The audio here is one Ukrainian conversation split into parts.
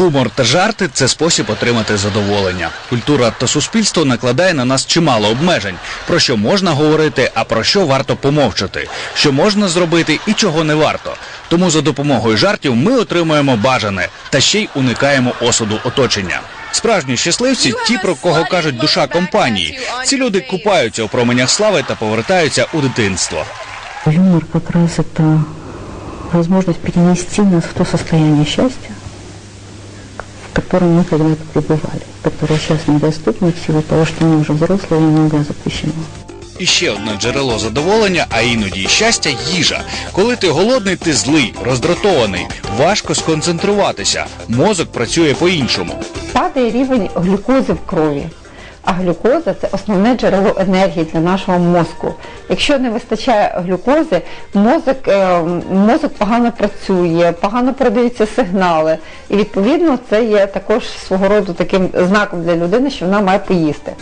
Гумор та жарти це спосіб отримати задоволення. Культура та суспільство накладає на нас чимало обмежень, про що можна говорити, а про що варто помовчати, що можна зробити і чого не варто. Тому за допомогою жартів ми отримуємо бажане та ще й уникаємо осуду оточення. Справжні щасливці ті, про кого кажуть душа компанії. Ці люди купаються у променях слави та повертаються у дитинство. Юмор как раз это возможность перенести нас в то состояние счастья, в котором мы когда-то пребывали, которое сейчас недоступно в силу того, что мы уже взрослые и многое запрещено. І ще одне джерело задоволення, а іноді й щастя їжа. Коли ти голодний, ти злий, роздратований, важко сконцентруватися. Мозок працює по-іншому. падає рівень глюкози в крові. А глюкоза це основне джерело енергії для нашого мозку. Якщо не вистачає глюкози, мозок, е, мозок погано працює, погано передаються сигнали. І відповідно це є також свого роду таким знаком для людини, що вона має поїсти.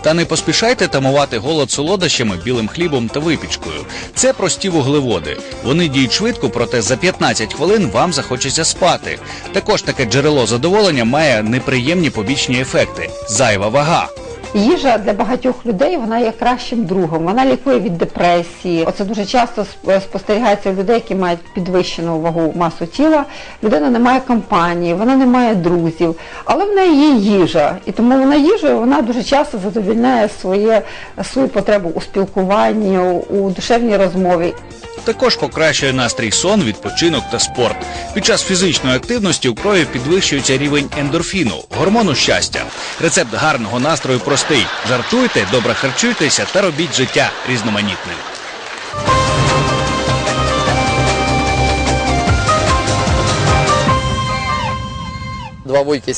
Та не поспішайте тамувати голод солодощами, білим хлібом та випічкою. Це прості вуглеводи. Вони діють швидко, проте за 15 хвилин вам захочеться спати. Також таке джерело задоволення має неприємні побічні ефекти зайва вага. Їжа для багатьох людей вона є кращим другом. Вона лікує від депресії. Оце дуже часто спостерігається у людей, які мають підвищену вагу масу тіла. Людина не має компанії, вона не має друзів, але в неї є їжа. І тому вона їжею вона дуже часто задовільняє своє, свою потребу у спілкуванні, у душевній розмові. Також покращує настрій сон, відпочинок та спорт. Під час фізичної активності у крові підвищується рівень ендорфіну, гормону щастя. Рецепт гарного настрою простий: жартуйте, добре харчуйтеся та робіть життя різноманітним. Два вуйки